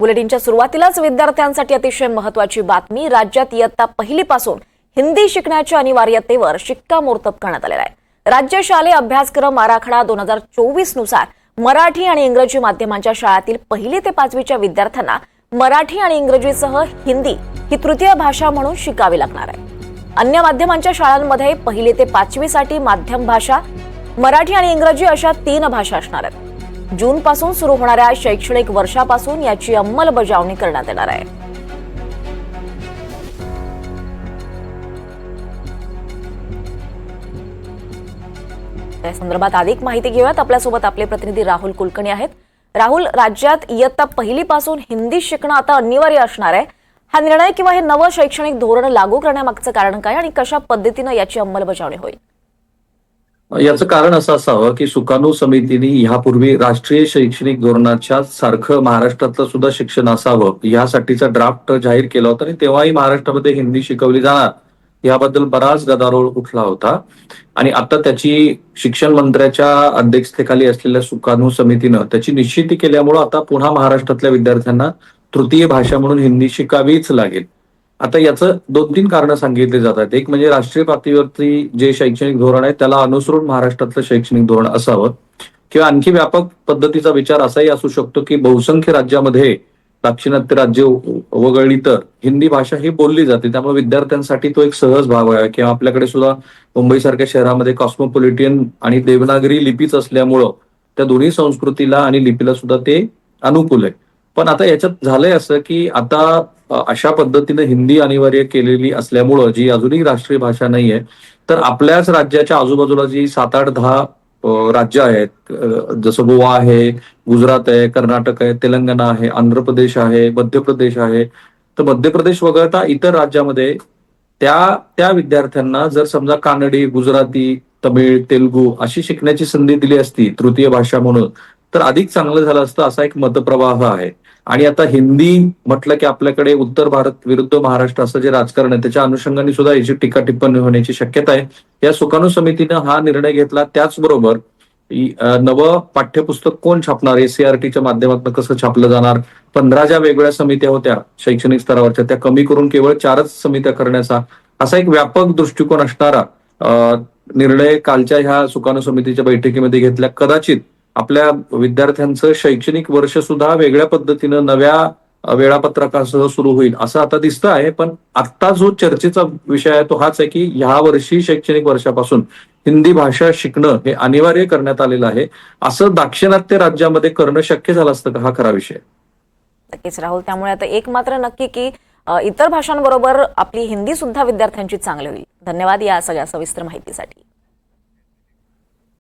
बुलेटिनच्या सुरुवातीलाच विद्यार्थ्यांसाठी अतिशय महत्वाची बातमी राज्यात इयत्ता पहिलीपासून हिंदी शिकण्याच्या अनिवार्यतेवर शिक्कामोर्तब करण्यात आलेला आहे. राज्य शालेय अभ्यासक्रम आराखडा दोन हजार चोवीसनुसार मराठी आणि इंग्रजी माध्यमांच्या शाळातील पहिली ते पाचवीच्या विद्यार्थ्यांना मराठी आणि इंग्रजीसह हिंदी ही तृतीय भाषा म्हणून शिकावी लागणार आहे. अन्य माध्यमांच्या शाळांमध्ये पहिली ते पाचवीसाठी माध्यम भाषा मराठी आणि इंग्रजी अशा तीन भाषा असणार आहेत. जून पासून सुरू होणाऱ्या शैक्षणिक वर्षापासून याची अंमलबजावणी करण्यात येणार आहे. त्या संदर्भात अधिक माहिती घेऊयात. आपल्यासोबत आपले प्रतिनिधी राहुल कुलकर्णी आहेत. राहुल राज्यात इयत्ता पहिलीपासून हिंदी शिकणं आता अनिवार्य असणार आहे. हा निर्णय किंवा हे नवं शैक्षणिक धोरण लागू करण्यामागचं कारण काय आणि कशा पद्धतीनं याची अंमलबजावणी होईल? याचं कारण असं असावं की सुकाणू समितीने ह्यापूर्वी राष्ट्रीय शैक्षणिक धोरणाच्या सारखं महाराष्ट्रातलं सुद्धा शिक्षण असावं. यासाठीचा ड्राफ्ट जाहीर केला होता आणि तेव्हाही महाराष्ट्रामध्ये हिंदी शिकवली जाणार. याबद्दल बराच गदारोळ उठला होता. आणि आता त्याची शिक्षण मंत्र्याच्या अध्यक्षतेखाली असलेल्या सुकाणू समितीनं त्याची निश्चिती केल्यामुळं आता पुन्हा महाराष्ट्रातल्या विद्यार्थ्यांना तृतीय भाषा म्हणून हिंदी शिकावीच लागेल. आता याचं दोन तीन कारणं सांगितली जातात. एक म्हणजे राष्ट्रीय पातळीवरती जे शैक्षणिक धोरण आहे त्याला अनुसरून महाराष्ट्रातलं शैक्षणिक धोरण असावं. किंवा आणखी व्यापक पद्धतीचा विचार असाही असू शकतो की बहुसंख्य राज्यामध्ये दाक्षिणात्य राज्य वगळली तर हिंदी भाषा ही बोलली जाते. त्यामुळे विद्यार्थ्यांसाठी तो एक सहज भाग आहे. किंवा आपल्याकडे सुद्धा मुंबईसारख्या शहरामध्ये कॉस्मोपॉलिटियन आणि देवनागरी लिपीच असल्यामुळं त्या दोन्ही संस्कृतीला आणि लिपीला सुद्धा ते अनुकूल आहे. पण आता याच्यात झालंय असं की आता अशा पद्धतीनं हिंदी अनिवार्य केलेली असल्यामुळं जी अजूनही राष्ट्रीय भाषा नाहीये तर आपल्याच राज्याच्या आजूबाजूला जी सात आठ दहा राज्य आहेत जसं गोवा आहे गुजरात आहे कर्नाटक आहे तेलंगणा आहे आंध्र प्रदेश आहे मध्य प्रदेश आहे तर मध्य प्रदेश वगळता इतर राज्यामध्ये त्या त्या विद्यार्थ्यांना जर समजा कानडी गुजराती तमिळ तेलुगू अशी शिकण्याची संधी दिली असती तृतीय भाषा म्हणून तर अधिक चांगलं झालं असतं असा एक मतप्रवाह आहे. आणि आता हिंदी म्हटलं की आपल्याकडे उत्तर भारत विरुद्ध महाराष्ट्र असं जे राजकारण आहे त्याच्या अनुषंगाने सुद्धा याची टीका टिप्पणी होण्याची शक्यता आहे. या सुकाणू समितीनं हा निर्णय घेतला. त्याचबरोबर नवं पाठ्यपुस्तक कोण छापणार? एसीआरटीच्या माध्यमातून कसं छापलं जाणार? पंधरा ज्या वेगवेगळ्या समित्या होत्या शैक्षणिक स्तरावरच्या. त्या कमी करून केवळ चारच समित्या करण्याचा असा एक व्यापक दृष्टिकोन असणारा निर्णय कालच्या ह्या सुकाणू समितीच्या बैठकीमध्ये घेतल्या. कदाचित आपल्या विद्यार्थ्यांचं शैक्षणिक वर्ष सुद्धा वेगळ्या पद्धतीनं नव्या वेळापत्रकासह सुरू होईल असं आता दिसतं आहे. पण आता जो चर्चेचा विषय आहे तो हाच आहे की ह्या वर्षी शैक्षणिक वर्षापासून हिंदी भाषा शिकणं हे अनिवार्य करण्यात आलेलं आहे. असं दाक्षिणात्य राज्यामध्ये करणं शक्य झालं असतं का? हा खरा विषय. नक्कीच राहुल. त्यामुळे आता एक मात्र नक्की की इतर भाषांबरोबर आपली हिंदी सुद्धा विद्यार्थ्यांची चांगली होईल. धन्यवाद या सगळ्या सविस्तर माहितीसाठी.